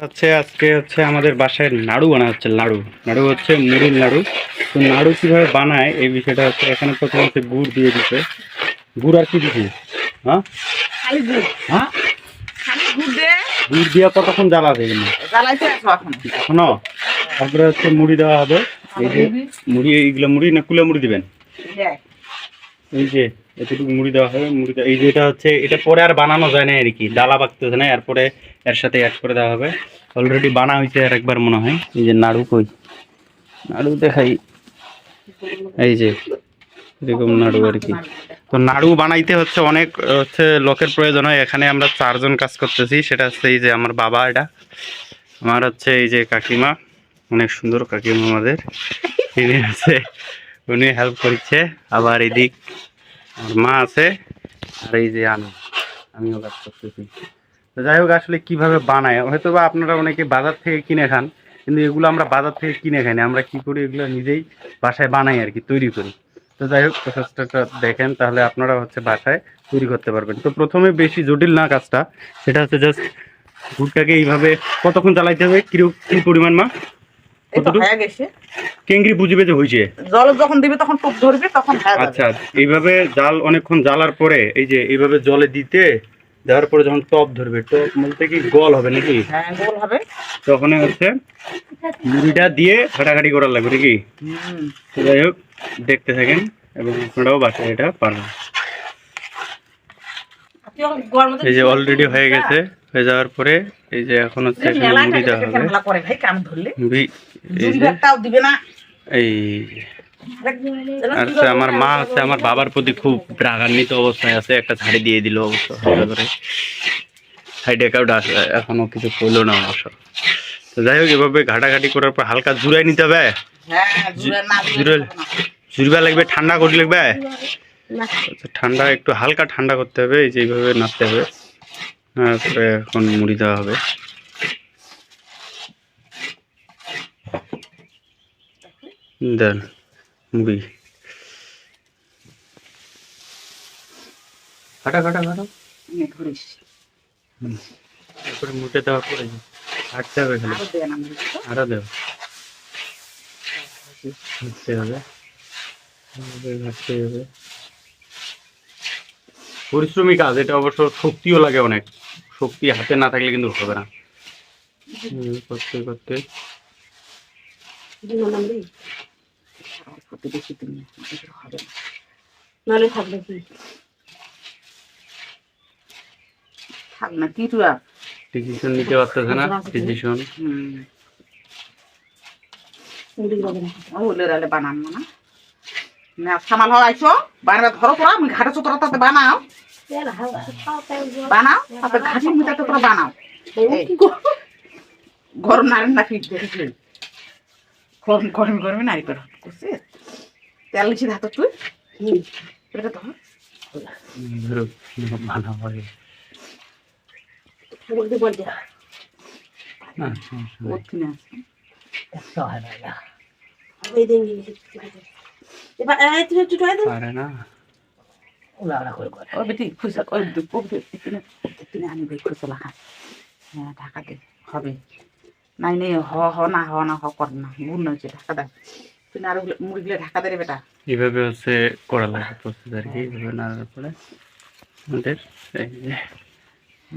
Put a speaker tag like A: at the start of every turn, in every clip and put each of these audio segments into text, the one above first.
A: হচ্ছে আজকে হচ্ছে আমাদের বাসায় নাড়ু বানা হচ্ছে নাড়ু নাড়ু হচ্ছে মুড়ির নাড়ু তো নাড়ু কীভাবে বানায় এই বিষয়টা হচ্ছে এখানে প্রথমে হচ্ছে গুড় দিয়ে দিতে। গুড় আর কি দিছি হ্যাঁ?
B: গুড়।
A: হ্যাঁ?
B: গুড়
A: দিয়ে কতক্ষণ জ্বালা দেবে
B: এখন।
A: এখনও? তারপরে হচ্ছে মুড়ি দেওয়া হবে। এই যে মুড়ি এইগুলো মুড়ি না কুলে মুড়ি দিবেন? এই যে এতটুকু মুড়ি দেওয়া হবে মুড়ি এই যে এটা হচ্ছে, এটা পরে আর বানানো যায় না আর কি, ডালা পাকতেছে না, এরপরে এর সাথে অ্যাড করে দেওয়া হবে। অলরেডি বানা হয়েছে আর একবার মনে হয়, এই যে নাড়ু কই? নাড়ু দেখাই। এই যে, এরকম নাড়ু আর কি। তো নাড়ু বানাইতে হচ্ছে অনেক, হচ্ছে লোকের প্রয়োজন হয়, এখানে আমরা চারজন কাজ করতেছি, সেটা হচ্ছে এই যে আমার বাবা এটা। আমার হচ্ছে এই যে কাকিমা, অনেক সুন্দর কাকিমা আমাদের। তিনি আছে উনি হেল্প করছে, আবার এদিক আমার মা আছে, আর এই যে আমি আমিও কাজ করতেছি। তো যাই হোক, আসলে কীভাবে বানায়? হয়তো বা আপনারা অনেকে বাজার থেকে কিনে খান, কিন্তু এগুলো আমরা বাজার থেকে কিনে খাই না। আমরা কি করি? এগুলো নিজেই বাসায় বানাই আর কি, তৈরি করি। তো যাই হোক, প্রসেসটা দেখেন, তাহলে আপনারা হচ্ছে বাসায় তৈরি করতে পারবেন। তো প্রথমে বেশি জটিল না কাজটা, সেটা হচ্ছে জাস্ট গুড়টাকে এইভাবে কতক্ষণ চালাইতে হবে? কীরকম কি পরিমাণ মা?
B: হয়ে
A: কেঙ্গরি বুঝবে যে হয়েছে
B: জল যখন দিবে তখন টুপ ধরবে তখন
A: আচ্ছা এইভাবে জাল অনেকক্ষণ জ্বালার পরে এই যে এইভাবে জলে দিতে দেওয়ার পরে যখন টপ ধরবে টপ বলতে কি গল হবে নাকি?
B: হ্যাঁ গোল হবে।
A: তখন হচ্ছে মুড়িটা দিয়ে ঘাটাঘাটি করার লাগবে নাকি? যাই হোক দেখতে থাকেন এবং আপনারাও বাসায় এটা পারবেন এই যে অলরেডি হয়ে গেছে হয়ে যাওয়ার পরে এই যে এখন হচ্ছে মুড়ি দেওয়া হবে। এই
B: জুড়ি দিবে না।
A: এই আর আমার মা হচ্ছে আমার বাবার প্রতি খুব রাগান্বিত অবস্থায় আছে একটা ঝাড়ি দিয়ে দিল অবশ্য করে। সাইডে কাউট এখনও কিছু করল না অবশ্য। তো যাই হোক এভাবে ঘাটাঘাটি করার পর হালকা জুড়াই নিতে হবে।
B: হ্যাঁ।
A: জুড়বা লাগবে ঠান্ডা করে লাগবে? আচ্ছা, ঠান্ডা একটু হালকা ঠান্ডা করতে হবে এই যে এইভাবে নাচতে হবে। তারপরে এখন মুড়ি দেওয়া হবে। দেন খাটা খাটা
B: নে ধরিস।
A: তারপরে মুটে দেওয়ার পরে হাঁটতে হবে খালি। আরও হবে। হবে পরিশ্রমী কাজ এটা অবশ্য শক্তিও লাগে অনেক। শক্তি হাতে না থাকলে কিন্তু হবে না। হুম, করতে করতে।
B: ফুটে বেশি দিন না, হবে না।
C: নাহলে থাকবে কি?
B: থাক না কি টুয়া
A: ডিসিশন নিতে পারতেছে না ডিসিশন
B: হুম।
C: মুড়ি হবে না।
B: ওলে রালে না। না সামাল হওয়া আইসো বানাবে ধরো তোরা আমি ঘাটে চোতরা তাতে বানাও।
C: তাই
B: মিটাতে তোরা গরম নারেন না ফিট দেখেছি গরম গরম গরমে নারী পেট করছে? তেল লিখি হাতে তুই? এটা ধর।
A: ভালো
B: ঢাকা দে। হবে। নাই, নেই, হ হ, না হ না, হ, কর না। হচ্ছে ঢাকা দে। তুই না মুড়িগুলো ঢাকা দে রে বেটা।
A: এইভাবে হচ্ছে করা লাগে প্রস্তুত আর কি এইভাবে নাড়ার পরে আমাদের এই যে।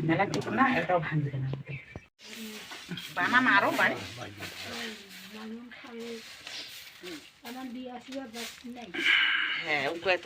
B: মেলা কিছু না এটাও ভাঙবে না। বানা মারো বাড়ি।
C: আমার দিয়ে আসিবার নাই
B: হ্যাঁ উপায় তো।